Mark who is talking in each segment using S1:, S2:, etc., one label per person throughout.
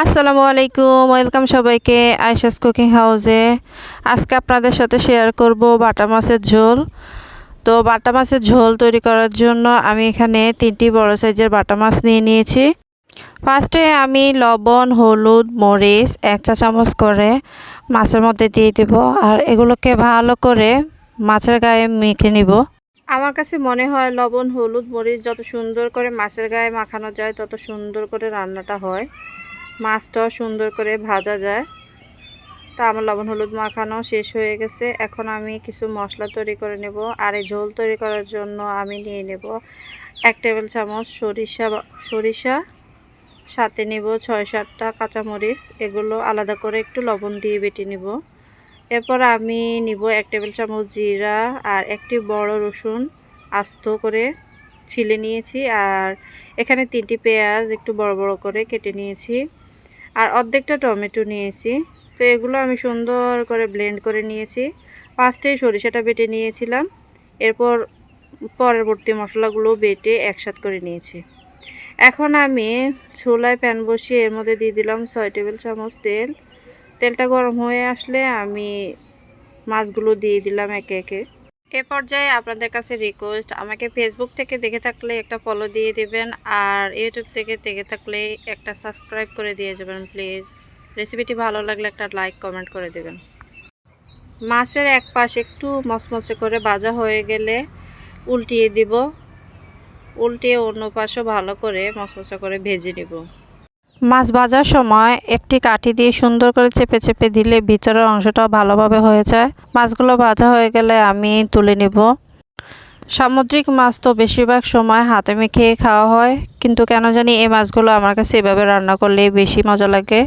S1: আসসালামু আলাইকুম, ওয়েলকাম সবাইকে আয়সাস কুকিং হাউসে। আজকে আপনাদের সাথে শেয়ার করব বাটা মাছের ঝোল। তো বাটা মাছের ঝোল তৈরি করার জন্য আমি এখানে তিনটি বড় সাইজের বাটা মাছ নিয়ে নিয়েছি। ফার্স্টে আমি লবণ, হলুদ, মরিচ এক চা চামচ করে মাছের মধ্যে দিয়ে দেব আর এগুলোকে ভালো করে মাছের গায়ে মেখে নিব। আমার কাছে মনে হয় লবণ, হলুদ, মরিচ যত সুন্দর করে মাছের গায়ে মাখানো যায় তত সুন্দর করে রান্নাটা হয়। মাছটাও সুন্দর করে ভাজা যায়। তা আমার লবণ হলুদ মাখানো শেষ হয়ে গেছে। এখন আমি কিছু মশলা তৈরি করে নেব। আর এই ঝোল তৈরি করার জন্য আমি নিয়ে নেব এক টেবিল চামচ সরিষা সরিষা, সাথে নেব ছয় সাতটা কাঁচামরিচ। এগুলো আলাদা করে একটু লবণ দিয়ে বেটে নেব। এরপর আমি নিব এক টেবিল চামচ জিরা আর একটি বড় রসুন আস্ত করে ছিলে নিয়েছি। আর এখানে তিনটি পেঁয়াজ একটু বড় বড় করে কেটে নিয়েছি। আর অর্ধেকটা টমেটো নিয়েছি। তো এগুলো আমি সুন্দর করে ব্লেন্ড করে নিয়েছি। ফার্স্টেই সরিষাটা বেটে নিয়েছিলাম। এরপর পরবর্তী মশলাগুলো বেটে একসাথ করে নিয়েছি। এখন আমি ছোলায় প্যান বসিয়ে এর মধ্যে দিয়ে দিলাম ছয় টেবিল চামচ তেল। তেলটা গরম হয়ে আসলে আমি মাছগুলো দিয়ে দিলাম একে একে। এ পর্যায়ে আপনাদের কাছে রিকোয়েস্ট আমাকে ফেসবুক থেকে দেখে থাকলে একটা ফলো দিয়ে দেবেন আর ইউটিউব থেকে দেখে থাকলে একটা সাবস্ক্রাইব করে দিয়ে যাবেন প্লিজ রেসিপিটি ভালো লাগলে একটা লাইক কমেন্ট করে দেবেন। মাছের এক পাশ একটু মচমচে করে ভাজা হয়ে গেলে উল্টিয়ে দিব। উল্টিয়ে অন্য পাশও ভালো করে মচমচে করে ভেজে নিব। মাছ ভাজার সময় একটি কাঠি দিয়ে সুন্দর করে চেপে চেপে দিলে ভিতরের অংশটা ভালোভাবে হয়ে যায়। মাছগুলো ভাজা হয়ে গেলে আমি তুলে নেব। সামুদ্রিক মাছ তো বেশিরভাগ সময় হাতে মেখে খাওয়া হয়, কিন্তু কেন জানি এই মাছগুলো আমার কাছে এভাবে রান্না করলেই বেশি মজা লাগে।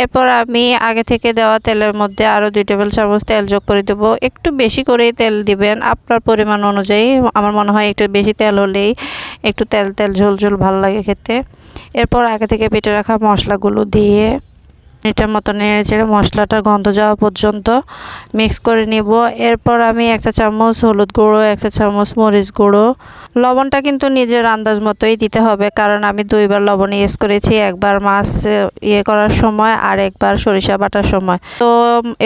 S1: এরপর আমি আগে থেকে দেওয়া তেলের মধ্যে আরও দুই টেবিল চামচ তেল যোগ করে দেবো। একটু বেশি করেই তেল দিবেন, আপনার পরিমাণ অনুযায়ী। আমার মনে হয় একটু বেশি তেল হলেই একটু তেল তেল ঝোল ঝোল ভালো লাগে খেতে। এরপর আগে থেকে পেটে রাখা মশলাগুলো দিয়ে এটার মতো নেড়ে চেড়ে মশলাটা গন্ধ যাওয়া পর্যন্ত মিক্স করে নিব। এরপর আমি এক চা চামচ হলুদ গুঁড়ো, এক চা চামচ মরিচ গুঁড়ো। লবণটা কিন্তু নিজের আন্দাজ মতোই দিতে হবে, কারণ আমি দুইবার লবণ ইউজ করেছি, একবার মাছ ইয়ে করার সময় আর একবার সরিষা বাটার সময়। তো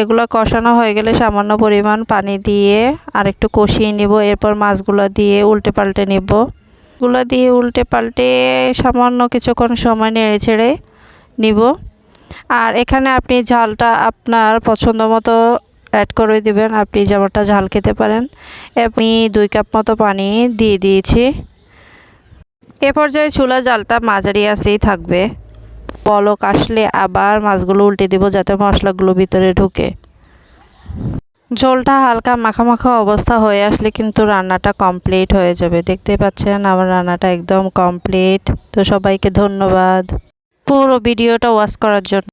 S1: এগুলো কষানো হয়ে গেলে সামান্য পরিমাণ পানি দিয়ে আর একটু কষিয়ে নিব। এরপর মাছগুলো দিয়ে উল্টে পাল্টে নিব। গুলো দিয়ে উল্টে পাল্টে সামান্য কিছুক্ষণ সময় নেড়ে ছেড়ে নিব। আর এখানে আপনি ঝালটা আপনার পছন্দ মতো অ্যাড করে দিবেন। আপনি যেমনটা ঝাল খেতে পারেন। আমি দুই কাপ মতো পানি দিয়ে দিয়েছি। এ পর্যায়ে চুলা জালটা মাঝারি আসেই থাকবে। পলক আসলে আবার মাছগুলো উল্টে দিব যাতে মশলাগুলো ভিতরে ঢুকে। ঝোলটা হালকা মাখা মাখা অবস্থা হয়ে আসলে কিন্তু রান্নাটা কমপ্লিট হয়ে যাবে। দেখতে পাচ্ছেন আমার রান্নাটা একদম কমপ্লিট তো সবাইকে ধন্যবাদ। পুরো ভিডিওটা ওয়াশ করার জন্য